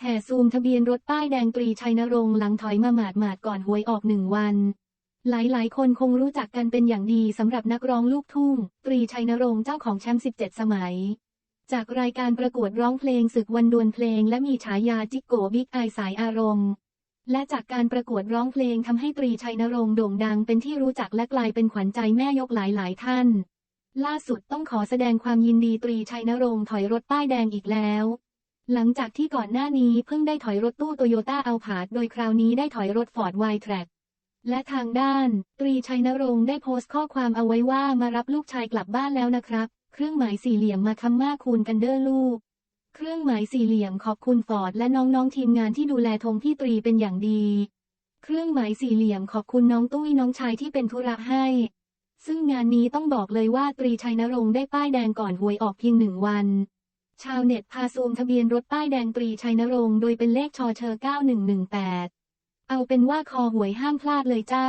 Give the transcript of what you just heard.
แห่ซูมทะเบียนรถป้ายแดงตรีชัยนรงค์หลังถอยมาหมาดหมาดก่อนหวยออกหนึ่งวัน หลายๆ คนคงรู้จักกันเป็นอย่างดีสำหรับนักร้องลูกทุ่ง ตรีชัยนรงค์เจ้าของแชมป์ 17 สมัย จากรายการประกวดร้องเพลงศึกวันดวลเพลง และมีฉายาจิกโกบิ๊กไอสายอารมณ์ และจากการประกวดร้องเพลงทำให้ตรีชัยนรงค์โด่งดังเป็นที่รู้จักและกลายเป็นขวัญใจแม่ยกหลายๆ ท่าน ล่าสุดต้องขอแสดงความยินดีตรีชัยนรงค์ถอยรถป้ายแดงอีกแล้ว หลังจากที่ก่อนหน้านี้เพิ่งได้ถอยรถตู้โตโยต้าเอาผาดโดยคราวนี้ได้ถอยรถฟอร์ดไวท์แทร็กและทางด้าน ตรีชัยนรงค์ได้โพสต์ข้อความเอาไว้ว่ามารับลูกชายกลับบ้านแล้วนะครับ เครื่องหมายสี่เหลี่ยมมาคำมาคูณกันเด้อลูก เครื่องหมายสี่เหลี่ยมขอบคุณฟอร์ดและน้องๆทีมงานที่ดูแลธงพี่ตรีเป็นอย่างดี เครื่องหมายสี่เหลี่ยมขอบคุณน้องตุ้ยน้องชายที่เป็นธุระให้ ซึ่งงานนี้ต้องบอกเลยว่าตรีชัยนรงค์ได้ป้ายแดงก่อนหวยออกเพียงหนึ่งวัน ชาวเน็ตพาซูมทะเบียนรถป้ายแดงตรีชัยนรงค์โดยเป็นเลขชอเชอ9118 เอาเป็นว่าคอหวยห้ามพลาดเลยจ้า